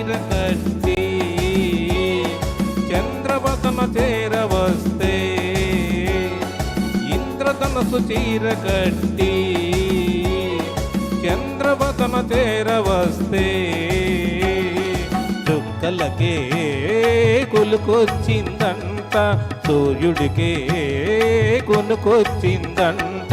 నీర కట్టి చంద్రవతన చేరవస్తే ఇంద్రధనసు చీర కట్టి చంద్రవతన చేరవస్తే చుక్కలకే కొలుకొచ్చిందంట సూర్యుడికే కొనుకొచ్చిందంట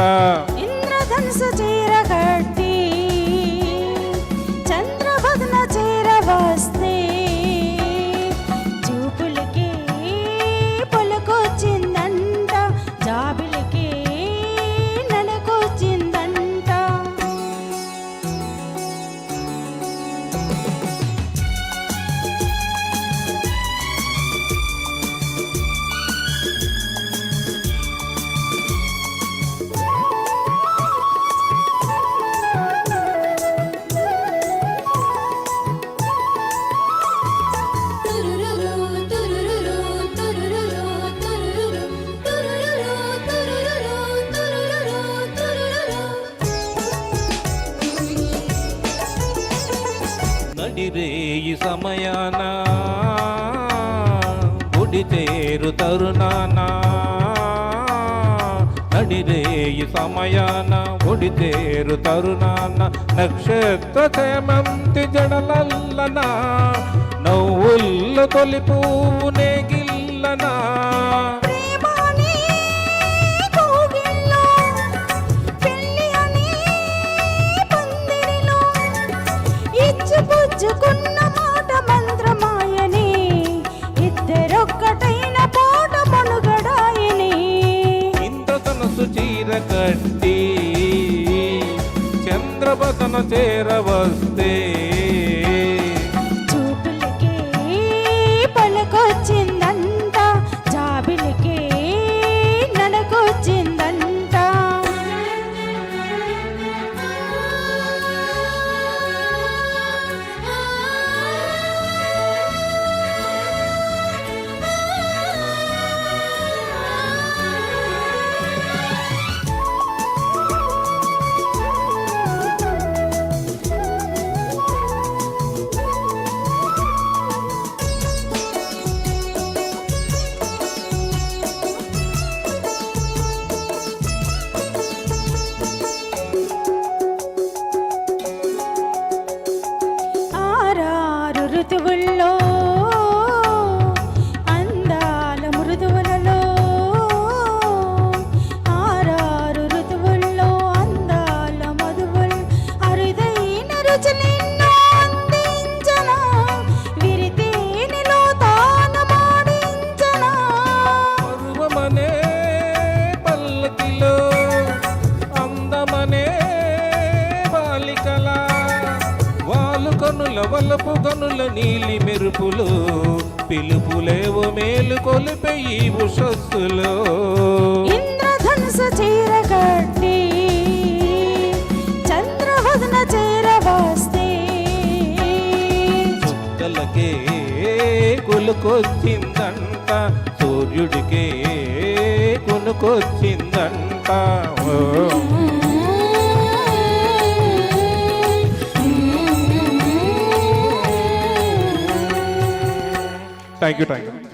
నడిరేయి సమయాన గుడి చేరు తరుణాన ఈ సమయాన గుడి చేరు తరుణాన నక్షత్ర క్షేమంతి జడలల్లనా నవ్వుల్ల తొలి పూనే గిల్లనా ఒక్కటైన పూట మనుగడాయని ఇంద్ర తనసు చీర కట్టి చంద్రబతన చేరవస్తే ఆరారు ఋతువుల్లో అందాల మృదువులలో ఆరారు ఋతువుల్లో అందాల మధువులు అరుదైన రుచులెన్నో కనుల వలపు కనుల నీలి మెరుపులు పిలుపులేవో మేలు కొలిపే ఈ ఉషస్సులో. ఇంద్రధనుసు చీర కట్టి చంద్రవదన చీర వస్తే. చుక్కలకే కొలుకొచ్చిందంట సూర్యుడికే కొనుకొచ్చిందంట. ఓ. thank you thank you.